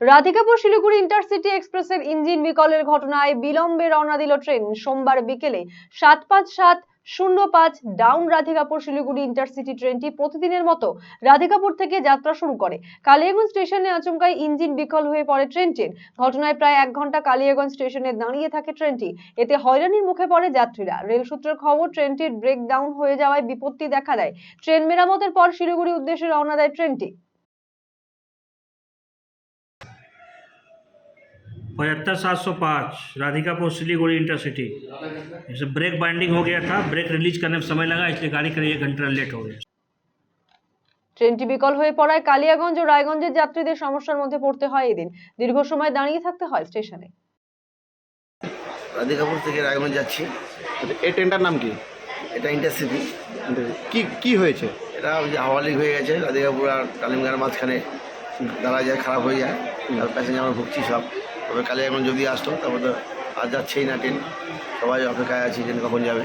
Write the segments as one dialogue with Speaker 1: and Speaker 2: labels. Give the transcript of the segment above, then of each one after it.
Speaker 1: Radhikapur Siliguri intercity এক্সপ্রেসের engine বিকলের ঘটনায় বিলম্বে রওনা দিল ট্রেন। সোমবার বিকেলে সাত পাঁচ সাত শূন্য পাঁচ ডাউন রাধিকাপুর শিলিগুড়ি ইন্টারসিটি ট্রেনটি প্রতিদিনের মতো রাধিকাপুর থেকে যাত্রা শুরু করে। কালিয়াগঞ্জ স্টেশনে আচমকায় ইঞ্জিন বিকল হয়ে পড়ে ট্রেনটির ঘটনায় প্রায় এক ঘণ্টা কালিয়াগঞ্জ স্টেশনে দাঁড়িয়ে থাকে ট্রেনটি। এতে হয়রানির মুখে পড়ে যাত্রীরা। রেল সূত্রের খবর, ট্রেনটির ব্রেক ডাউন হয়ে যাওয়ায় বিপত্তি দেখা দেয়। ট্রেন মেরামতের পর শিলিগুড়ি উদ্দেশ্যে রওনা দেয় ট্রেনটি।
Speaker 2: पचहत्तर सात सौ पाँच राधिकापुर सिलीगुड़ी इंटरसिटी जैसे ब्रेक बाइंडिंग हो गया था ब्रेक रिलीज करने में समय लगा इसलिए गाड़ी करीब एक घंटा लेट हो गया
Speaker 1: ট্রেনটি বিকল হয়ে পড়ায় কালিয়াগঞ্জ ও রায়গঞ্জের যাত্রীদের সমস্যার মধ্যে পড়তে হয় এদিন দীর্ঘ সময় দাঁড়িয়ে থাকতে হয় স্টেশনে
Speaker 3: রাধিকাপুর থেকে রায়গঞ্জ যাচ্ছি
Speaker 4: আচ্ছা, এই ট্রেনটার নাম কি
Speaker 3: এটা ইন্টারসিটি
Speaker 4: কি কি হয়েছে
Speaker 3: এটা ওই যে হাওয়া লিক হয়ে গেছে রাধিকাপুর আর কালিমগার মাঝখানে দাঁড়া যায় খারাপ হয়ে যায় আর প্যাসেঞ্জার আমরা ভুগছি সব তবে কালিয়াগঞ্জ যদি আসতো, তারপর তো আর যাচ্ছেই না ট্রেন। সবাই অপেক্ষায় আছি ট্রেন কখন যাবে।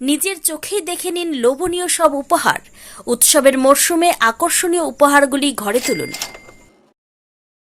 Speaker 5: নিজের চোখেই দেখে নিন লোভনীয় সব উপহার। উৎসবের মরশুমে আকর্ষণীয় উপহারগুলি ঘরে তুলুন।